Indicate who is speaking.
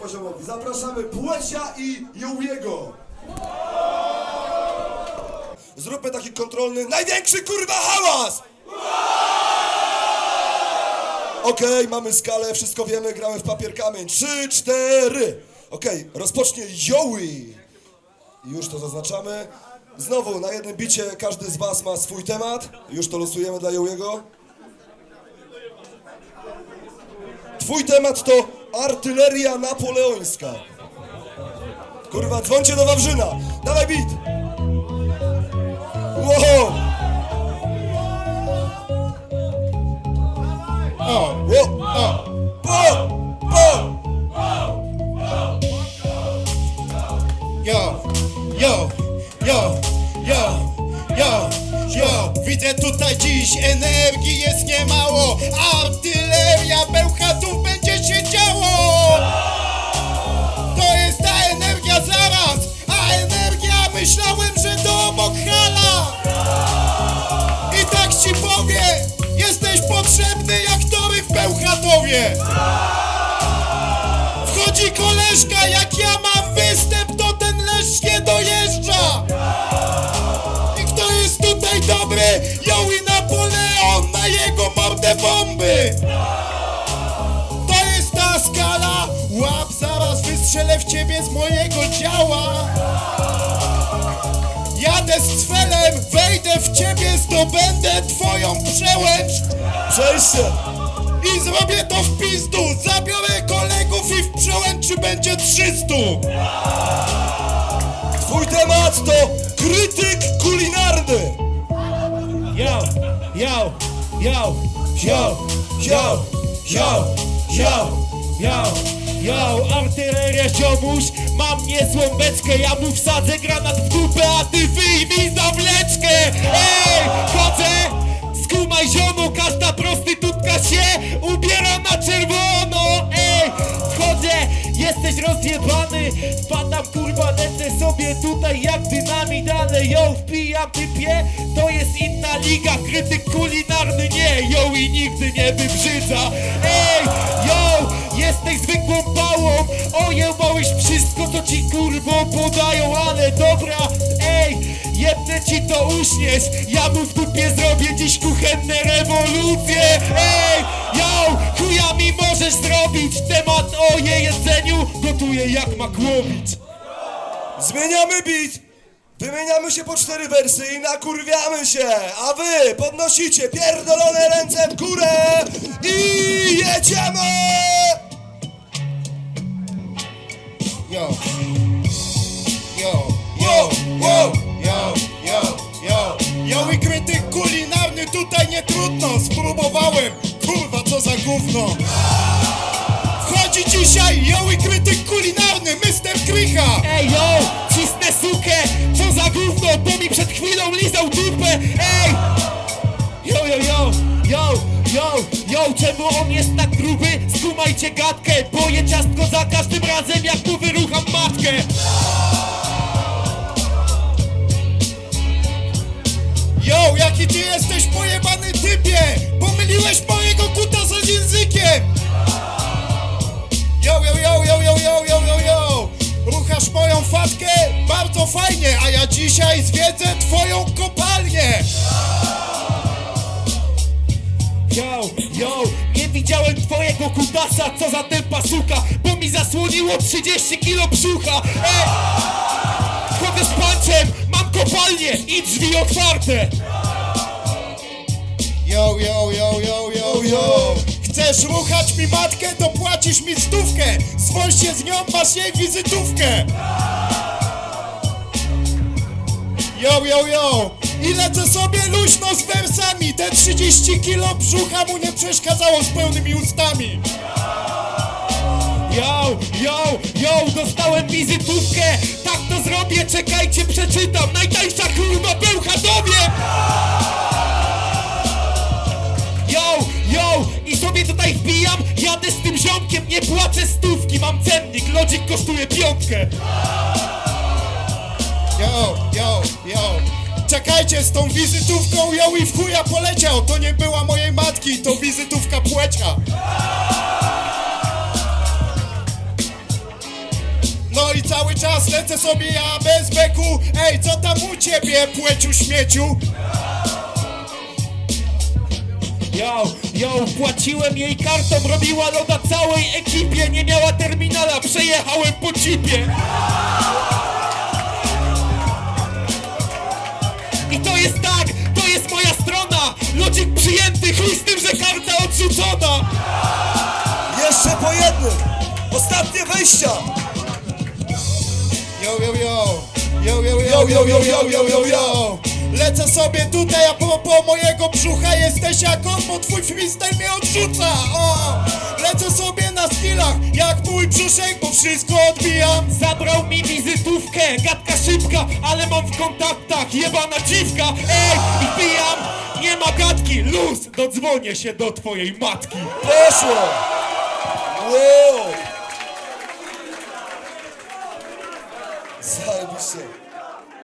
Speaker 1: poziomowi. Zapraszamy Płecia i Jołiego. Zróbmy taki kontrolny, największy kurwa hałas! Okej, mamy skalę, wszystko wiemy, gramy w papier kamień. Trzy, cztery. Okej, rozpocznie Joey. Już to zaznaczamy. Znowu na jednym bicie każdy z was ma swój temat. Już to losujemy dla Joey'ego. Twój temat to artyleria napoleońska. Kurwa, dzwońcie do Wawrzyna. Dawaj beat. Wow. O, o, o. Po, po.
Speaker 2: Yo, yo, yo, yo, yo, yo Widzę tutaj dziś energii potrzebny jak tory w Bełchatowie Wchodzi koleżka, jak ja mam występ, to ten lesz nie dojeżdża. I kto jest tutaj dobry? Joey Napoleon, na jego mordę bomby. To jest ta skala, łap, zaraz wystrzelę w ciebie z mojego działa. Jadę z cwelem, wejdę w ciebie, zdobędę twoją przełęcz.
Speaker 1: Przejście.
Speaker 2: I zrobię to w pizdu. Zabiorę kolegów i w przełęczy będzie 300.
Speaker 1: Twój temat to krytyk kulinarny.
Speaker 3: Yo, yo, yo, yo, yo, yo, yo, yo. yo artyleria ziomuś, mam niezłą beczkę, ja mu wsadzę granat w dupę, a ty wyjmij zawleczkę! Ej, chodzę, skumaj ziomu, każda prostytutka się ubiera na czerwono! Ej, wchodzę, jesteś rozjebany, wpadam kurwa, lecę sobie tutaj jak dynamit, ale yo, wpijam typie, to jest inna liga, krytyk kulinarny nie, yo i nigdy nie wybrzydza. Ej, yo, jesteś wszystko, ci kurwo podają, ale dobra, ej, jebnę ci to uśniesz, ja mu w dupie zrobię dziś kuchenne rewolucje, ej, yo, chuja mi możesz zrobić, temat o jej jedzeniu, gotuję jak makłowicz.
Speaker 1: Zmieniamy beat. Wymieniamy się po cztery wersy i nakurwiamy się, a wy podnosicie pierdolone ręce w górę i jedziemy!
Speaker 2: Yo, yo,
Speaker 1: Wow, wow.
Speaker 2: yo, yo, yo, yo. I krytyk kulinarny tutaj nie trudno, spróbowałem, kurwa co za gówno. Wchodzi dzisiaj yo i krytyk kulinarny, Mr. Krycha.
Speaker 3: Ej, yo, cisnę sukę, co za gówno, bo mi przed chwilą lizał dupę, ej! Yo, yo, yo, yo, yo, czemu on jest tak gruby? Skumajcie gadkę, boję ciastko za każdym razem, jak mu wyrucham matkę!
Speaker 2: Yo, jaki ty jesteś pojebany typie! Pomyliłeś mojego kutasa z językiem! Yo, yo, yo, yo, yo, yo, yo, yo, yo! Ruchasz moją fatkę? Bardzo fajnie, a ja dzisiaj zwiedzę twoją kopalnię!
Speaker 3: Widziałem twojego kutasa, co za ten pasuka, bo mi zasłoniło 30 kilo brzucha, ej! Wchodzę z pancem, mam kopalnię i drzwi otwarte!
Speaker 2: Yo, yo, yo, yo, yo, yo! Chcesz ruchać mi matkę, to płacisz mi stówkę! Zwolź się z nią, masz jej wizytówkę! Yo, yo, yo! I lecę sobie luźno z wersami! Te 30 kilo brzucha mu nie przeszkadzało z pełnymi ustami!
Speaker 3: Yo, yo, yo, dostałem wizytówkę, tak to zrobię, czekajcie, przeczytam, najtańsza kurwa Bełchatowie! Yo, yo, i sobie tutaj wbijam, jadę z tym ziomkiem, nie płacę stówki, mam cennik, lodzik kosztuje piątkę!
Speaker 2: Yo, yo, yo! Czekajcie z tą wizytówką, yo i w chuja poleciał! To nie była mojej matki, to wizytówka płecia! cały czas lecę sobie ja bez beku Ej, co tam u ciebie, płeciu śmieciu?
Speaker 3: Yo, yo, płaciłem jej kartą, robiła loda całej ekipie Nie miała terminala, przejechałem po chipie karta odrzucona
Speaker 1: Jeszcze po jednym. Ostatnie wejścia.
Speaker 2: Yo, yo, yo. Yo, yo, yo, yo, yo, yo, yo, yo, yo. Lecę sobie tutaj, a po, mojego brzucha jesteś jak on, bo twój freestyle mnie odrzuca. O! Lecę sobie na skillach, jak mój brzuszek, bo wszystko odbijam.
Speaker 3: Zabrał mi wizytówkę, gadka szybka, ale mam w kontaktach jebana dziwka. Ej, i pijam, nie ma luz, dodzwonię się do twojej matki
Speaker 1: Poszło. Wow. Zajebiście.